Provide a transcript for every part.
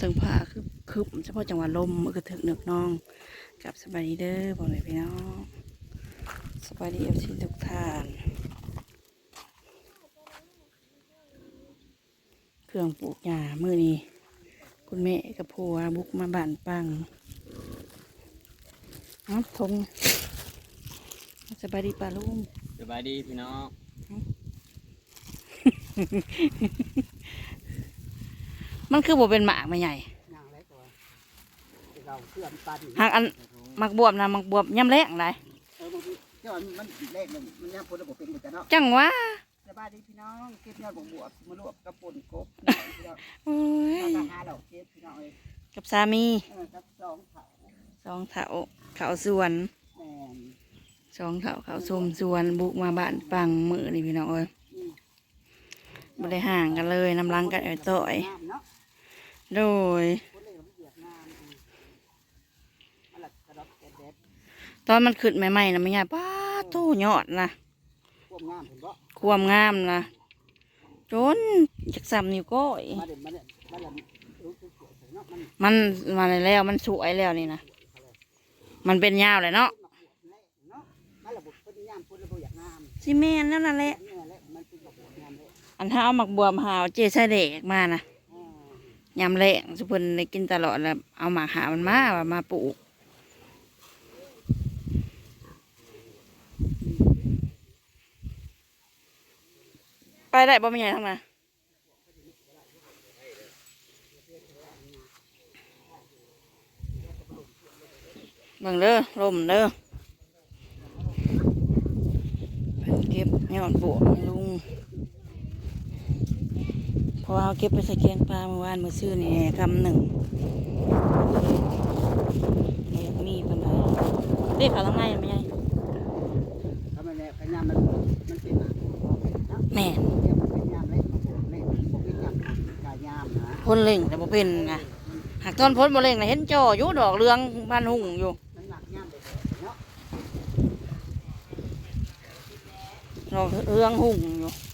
ถึงผ่าคือคึบเฉพาะจังหวัดลมมือกระถึกเนือกน้องกับสบายดีเด้อบอกเลยพี่น้องสบายดีเอฟซีทุกท่าน เครื่องปลูกหญ้ามือนี้คุณแม่กับผัวบุกมาบ้านปังน้ำทงสบายดีป่าลุงสบายดีพี่น้อง มันคือบ่เป็นหมากไม่ใหญ่ย่างไรตัวเราเครื่องปันหากอันมักบวบนะมักบวบย่ำแรงไรเออบางทีเจ้ามันเลขหนึ่งมันย่างพ้นระบบเป็นเหมือนกันเนาะจังวะสบายดีพี่น้องเก็บยอดบวบวบมาลวกกระปุ่นกบพี่น้องโอ้ยราคาดอกเก็บพี่น้องเลยกับสามีเออกับสองเขาสองเถาเขาสวนแม่นสองเถาเขาสมสวนบุกมาบ้านปังมือนี่พี่น้องเอ้ยอืมบ่ได้ห่างกันเลยน้ำลังกันเอ่ยต่อยงามเนาะ โดยคนเลยมันเหยียบงามอืมมันหลักกระดอกเด็ดตอนมันขึ้นใหม่ๆนะไม่ใหญ่ป้าโตยอดนะๆพวกงามเห็นบ่ความงามนะจนจากสามนิ้วก้อยมาเด็ดมาเด็ดมาเด็ดรู้สึกสวยเนาะมันมันมาแล้วมันสวยแล้วนี่นะมันเป็นยาวเลยเนาะหมักบวบแน่เนาะมันระบบเป็นงามพ้นระบบอยากงามซีเมนนั่นน่ะแหละนี่แหละมันเป็นระบบงามเลยอันถ้าเอาหมักบวมหาวเจใส่เด็กมานะอ่า ยำแรงสุพิ่นได้กินตลอดแล้วเอาหมากหามันมาว่ามาปลูกไปได้บ่ม่ใหญ่ทั้งนั้นบิ่งเด้อลมเด้อเก็บยอดบวกลุง เพราะว่าเอาเก็บไปใส่แกงปลาเมื่อวานเมื่อซื้อนี่กำหนึ่งเอยากมีปันไดเรียกเขาทางในไหมยายถ้ามันแน่พยายามมันมันเป็นหนักเนาะแม่นเดี๋ยวมันเป็นยามเล็กของผมเล็กผมเป็นยามกายามนะพ้นเล่งแต่บ่เป็นนะหากตอนพ้นบ่เล่งนะเห็นจออยู่ดอกเรืองบ้านหุ่งอยู่มันหนักยามเด็กเนาะดอกเรืองหุ่งอยู่ไม่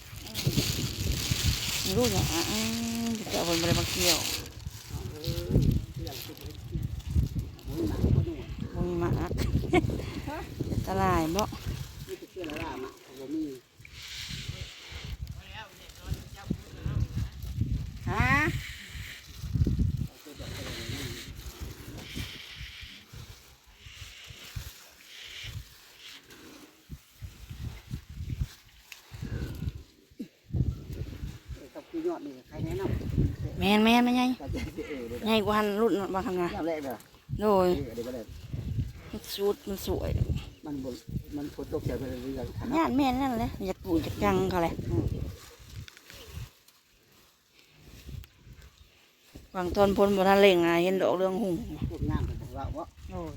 รู้อย่างอะอื้อจะเอาคนไปมาเกี่ยวเออเรื่องสุดเลยโอ้ยหนักก็นู่นบ่มีหมากตะลายบ่ นี่คือเชื่อแล้วล่ะมะผมมี ฮะ กับ คือยอดนี่ใครแนะนแม่นแม่นไม่ใหญ่ำก็จะเออเลยใหญ่กว่าหันรุ่นบางครั้งนะยามแรกเลยโดยเดี๋ยวก็เลยชุดมันสวย มันบนมันฝนตกเฉยไปเรื่อยๆขันญาติแม่นั่นแหละอยากปลูกจากจังเขาเลยวางต้นพ้นบนทะเลงนะเห็นดอกเรื่องหุ่งพูดงามเป็นว่าว่าโอ้ย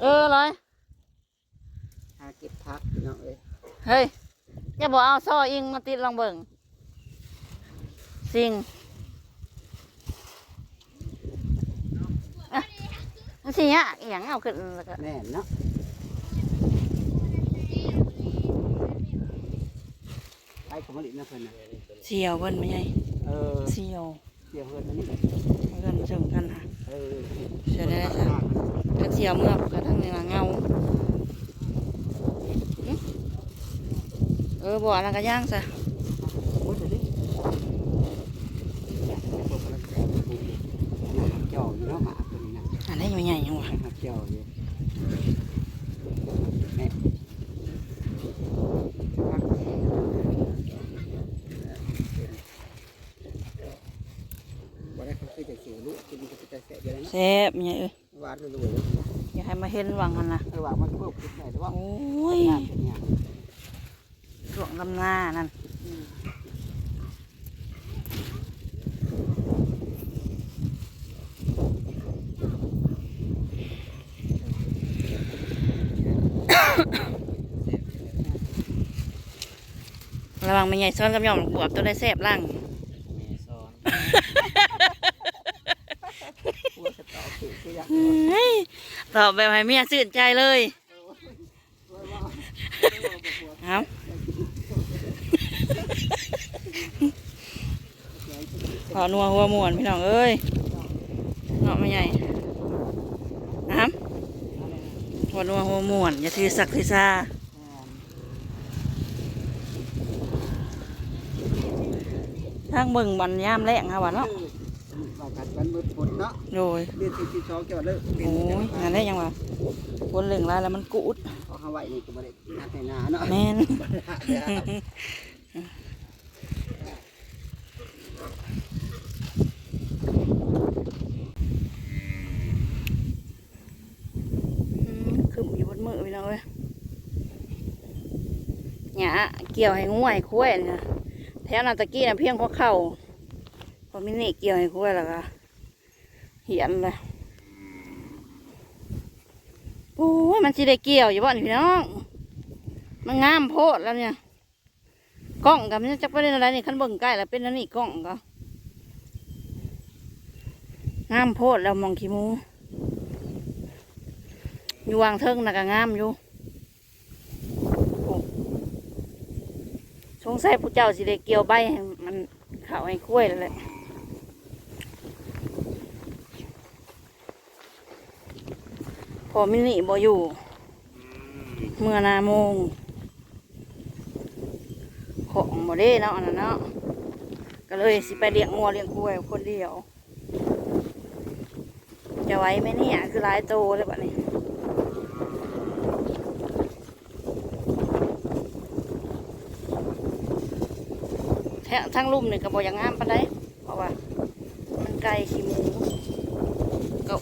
เออเลย หาเก็บพักพี่น้องเอ้ย เฮ้ย อย่าบอกเอาซ่ออิงมาติดลองเบิ่งสิ่งอะมันสิฮะอหย่างเอาขึ้นแล้วก็แน่นเนาะไปขมรินะเพิ่นน่ะเสียวเบิ่นไม่ใช่เออเสียวเดี๋ยวเพิ่นนี่มันกันเชิงกันค่ะเออเสียได้จ้ะกันเสียวเมื่อกระทั่งในเงา เออบ่อนั่นก็ย่างซะโอ้ยเดี๋ยวนี้เจ้าอยู่เนาะหมาตัวนี้นะอันนี้ไม่ใหญ่ยังวะหักเจ้าอยู่แม่บ่ได้เขาคือจะสิวลูกกินก็จะแสบอยู่แล้วเนาะแซ่บไม่ใหญ่เอ้ยหวานรวยๆเลยอย่าให้มาเห็นหวังมันนะระหว่างมันเพิ่มขึ้นได้แต่ว่าโอ้ย งานเป็นอย่าง ช่วง ลำหน้านั่นระวังไม่ใหญ่ซ้อนกับหย่อมบวบตัวได้แซ่บล่างแม่ซ้อนหัวจะต่อถือคืออย่างเฮ้ยตอบแบบให้เมียสื่นใจเลยครับ ข้าวนัวหัวม่วนพี่น้องเอ้ยเนาะไม่ใหญ่น้ำหัวนัวหัวม่วนอย่าถือสักถือซาทางเบิ่งบันยามแรงค่ะวะเนาะเรากัดกันมืดฝนเนาะโดยเดือนที่สองเกี่ยวเลิกโอ้ยงานได้ยังวะคนเหลืองลายแล้วมันกูดเอาเขาไว้นี่ก็บ่ได้นัดให้นาเนาะแม่น บ่ได้หาเดี๋ยว อืมคืออยู่บนมือพี่น้องเอ้ย หยาเกี่ยวให้งูให้คุ้ยนี่นะแถวนาตะกี้นะเพียงพอเข่าพอมินี่เกี่ยวให้คุ้ยแล้วก็เหียนเลยโอ้ยมันสิได้เกี่ยวอยู่บ่นี่พี่น้องมันงามโพดแล้วเนี่ยกล้องกับมันจะประเด็นอะไรนี่ขั้นเบิ่งใกล้แล้วเป็นอันนี้กล้องก็งามโพดแล้วมองขี้มูอยู่วางเทิงน่ะก็งามอยู่โอ้ส งสัยผู้เจ้าสิได้เกี่ยวใบให้มันเข้าให้กล้วยแล้วแหละพอมินิบ่อยู่ เมื่อนาโมง ของบ่ได้เนาะอันนั้นเนาะก็เลยสิไปเลี้ยงงัวเลี้ยงกล้วยคนเดียว จะไหว้ไหมเนี่ยคือหลายโตเลยบัดนี้ แททั้งลุ่มนี่ก็บอยังงามปานใดเพราะว่า มันไกลขี้หมูก็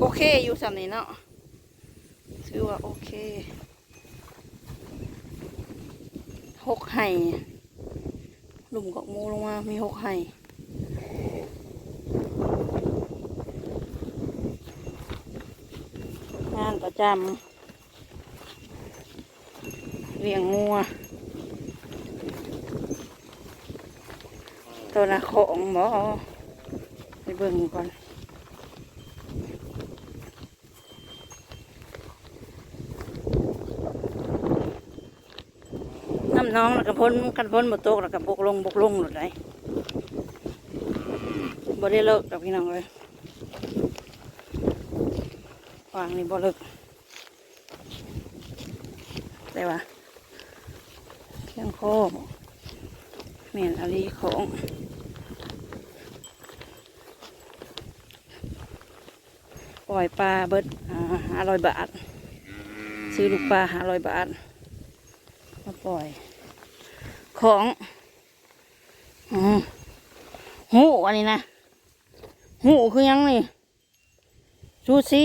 โอเคอยู่สำนี้เนาะถือว่าโอเคหกไห่ลุมกอกมูลงมา มีหกไห่งานประจำเลี้ยงงัว ตัวละของหมอไปเบิ่งก่อนน้ำน้องแล้วก็พ้นกันพ้นบนโต๊ะแล้วก็บกลงบกลงหลุดไหนบ่ได้เลิกกับพี่น้องเลยวางนี่บ่เลิกแต่ว่าเพียงโคบเมียนอลีของ ล่อยปลาเบิดห้าร้อยบาท ซื้อลูกปลาห้าร้อยบาทมาปล่อย ของอมหูอันนี้นะหูคือหยังนี่ซูซี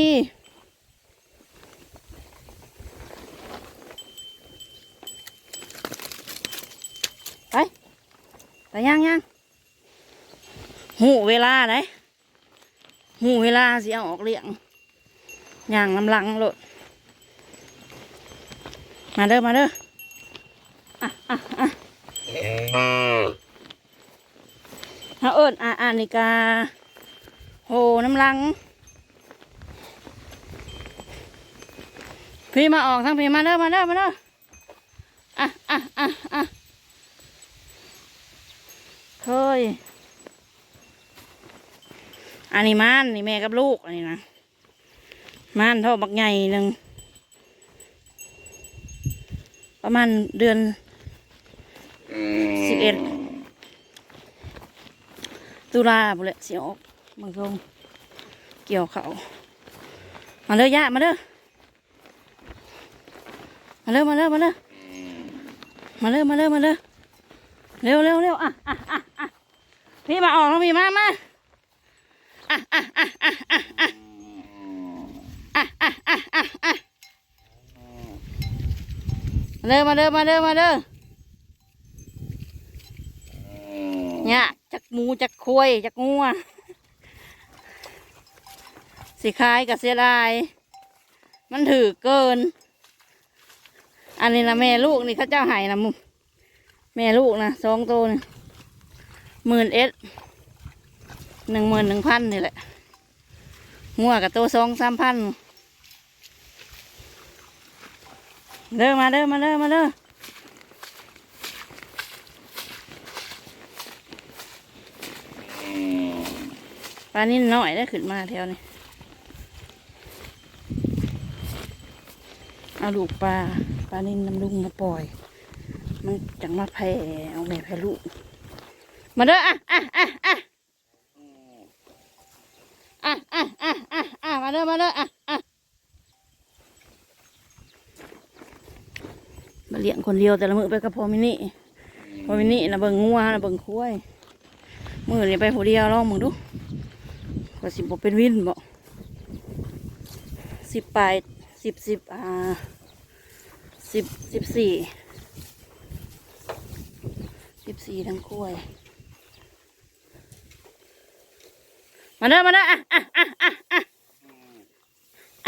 ไป ไปยังยังหูเวลาไหน หูเวลาสิเอาออกเลี้ยงย่างน้ำลังโลดมาเด้อมาเด้ออะอะอะเฮาเอิญอ่าอ่านิกาโหน้ำลัง พี่มาออกทั้งพี่มาเด้อมาเด้อมาเด้ออะอะอะอะเคย อันนี้ม่านนี่แม่กับลูกอันนี้นะม่านเท่าบักใหญ่หนึ่งประมาณเดือนสิบเอ็ดตุลาบุเละเสียออกบางทรงเกี่ยวเขามาเด้อยะมาเด้อมาเด้อมาเด้อมาเด้อมาเด้อมาเด้อมาเร็วเร็วเร็วอะอะอะพี่มาออกแล้วมีมามา เร็วมาเร็วมาเร็วมาเร็วเนี่ยจักหมูจักควยจักงัวสิขายกับเสียดาย มันถือเกิน อันนี้นะแม่ลูกนี่เขาเจ้าหายนะมุแม่ลูกนะสองตัวนี่หมื่นเอ็ด หนึ่งหมื่นหนึ่งพันนี่แหละงัวกับตัวสองสามพันเด้อมาเด้อมาเด้อมาเด้อปลานิ่นน้อยได้ขึ้นมาแถวนี้เอาลูกปลาปลานิ่นน้ำลุงมาปล่อย มันจังมาแผ่เอาแม่แผ่ลูก มาเด้ออะอะอะอะอะอะอะอะอะมา เด้อมาเด้ออะอะมาเลี้ยงคนเดียวแต่ละมือไปกับพอมินี่พอมินี่นะเบิ่งงัวนะเบิ่งคุ้ยมือนี่ไปผู้เดียวลองมึงดูกว่าสิบเป็นวินบ่สิบปลายสิบสิบอ่าสิบสิบสี่สิบสี่ทั้งคุ้ยมาเด้อมาเด้ออะอะอะอะ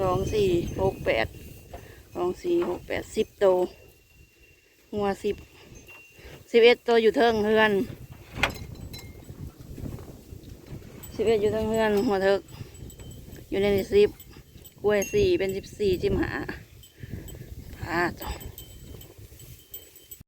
สองสี่หกแปดสองสี่หกแปดสิบโตวงัวสิบสิบเอ็ดตัวอยู่เทิงเฮือนสิบเอ็ดอยู่เทิงเฮือนหัวเถิกอยู่ในสิบกล้วยสี่เป็นสิบสี่จิมหาอ่าจ้ะ